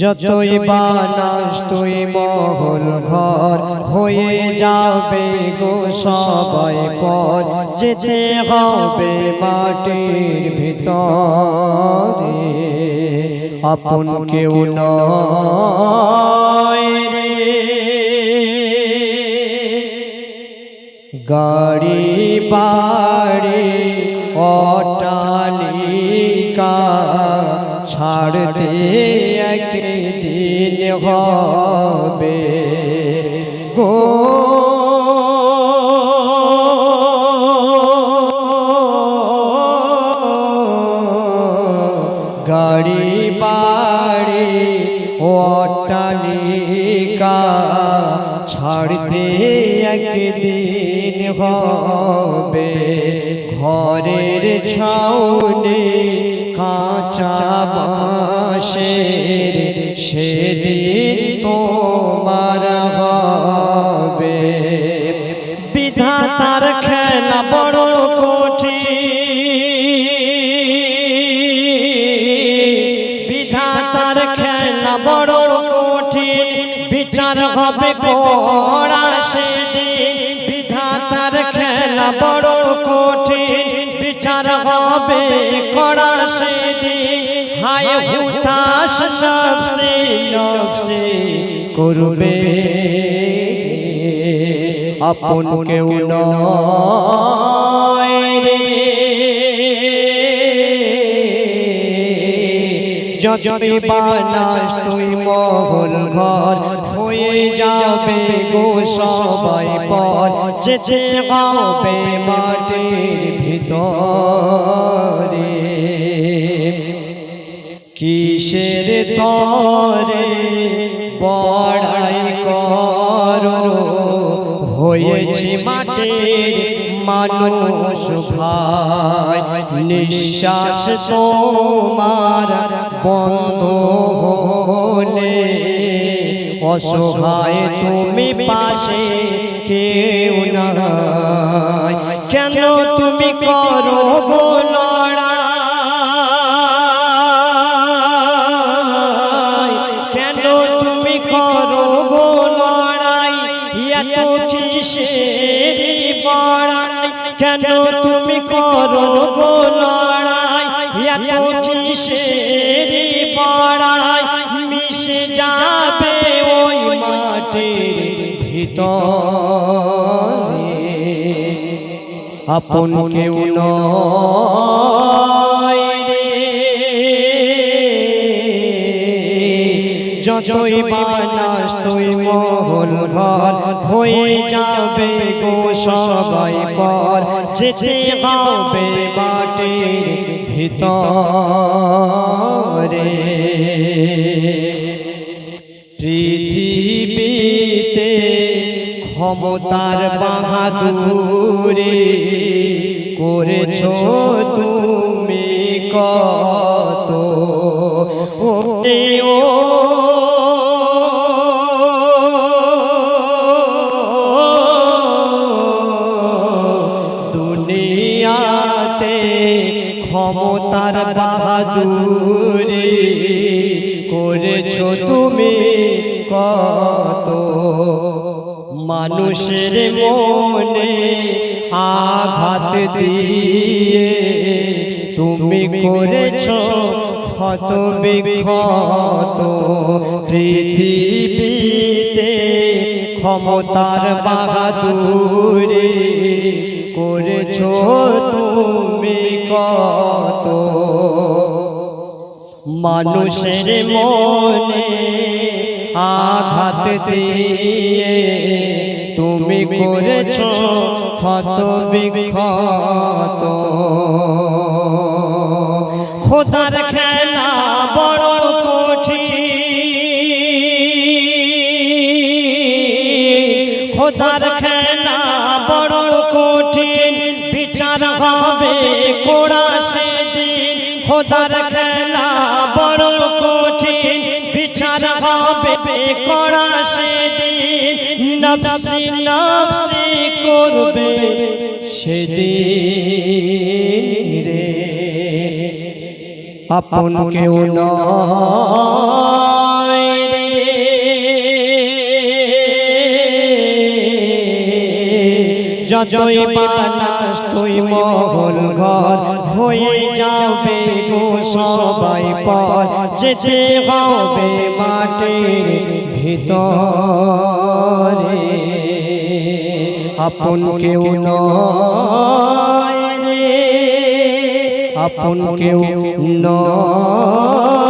যতই বানাস তুই মহল ঘর, হয়ে যাবে গো সবাই পর। যেতে হবে মাটির ভিতরে, আপন কেউ নয় গাড়ি, বাড়ি অটালিকা ছাড়তে একদিন হবে। গো গাড়ি বাড়ি অটালিকা ছাড়তে একদিন হবে। ঘরের ছাউনি কাঁচা সেদিন তোমার হবে। বিধাতার খেলা বড় কঠিন। বিধাতার খেলা বড় কঠিন। বিচার হবে কড়া সেদিন কড়া হায় হুতাশ নফসে নফসে করবে আপন কেউ নয় রে। যতই বানাস তুই মহল ঘর, হয়ে যাবে গো সবাই পর। যেতে হবে মাটির ভিতরে। কিসের তরে বড়াই করো? হয়েছি মাটির মানুষ ভাই, নিঃশ্বাস তোমার বন্ধ হলে অসহায় তুমি পাশে কেউ নাই। কিসের বড়াই, কেন তুমি করো গো লড়াই? এত কিসের মিশে যাবে ওই মাটির ভিতরে। আপন কেউ যতই বানাস তুই মহল ঘর হয়ে যাবে গো সবাই পর যেতে হবে মাটির ভিতরে। পৃথিবীতে ক্ষমতার বাহাদুরে করেছ তুমি কত? ক্ষমতার বাহাদুরি করেছ তুমি কত মানুষের মনে আঘাত দিয়ে তুমি করেছ ক্ষত বিক্ষত পৃথিবীতে ক্ষমতার বাহাদুরি করেছ তুমি কত মানুষের মনে আঘাত দিয়ে তুমি করেছ ক্ষত বিক্ষত। খোদার খেলা বড় কঠিন। খোদার খেলা বড় কঠিন। বিচার হবে কোড়া সেদিন খোদার খেলা বড় কঠিন বিচার হবে কড়া সেদিন। নফসি নফসি করবে সেদিন রে। আপন কেউ নয় রে। যতই তুই মহল ঘর। হয়ে যাবে গো সবাই পর। যেতে হবে মাটির ভিতরে। আপন কেউ নয় রে। আপন কেউ নয়।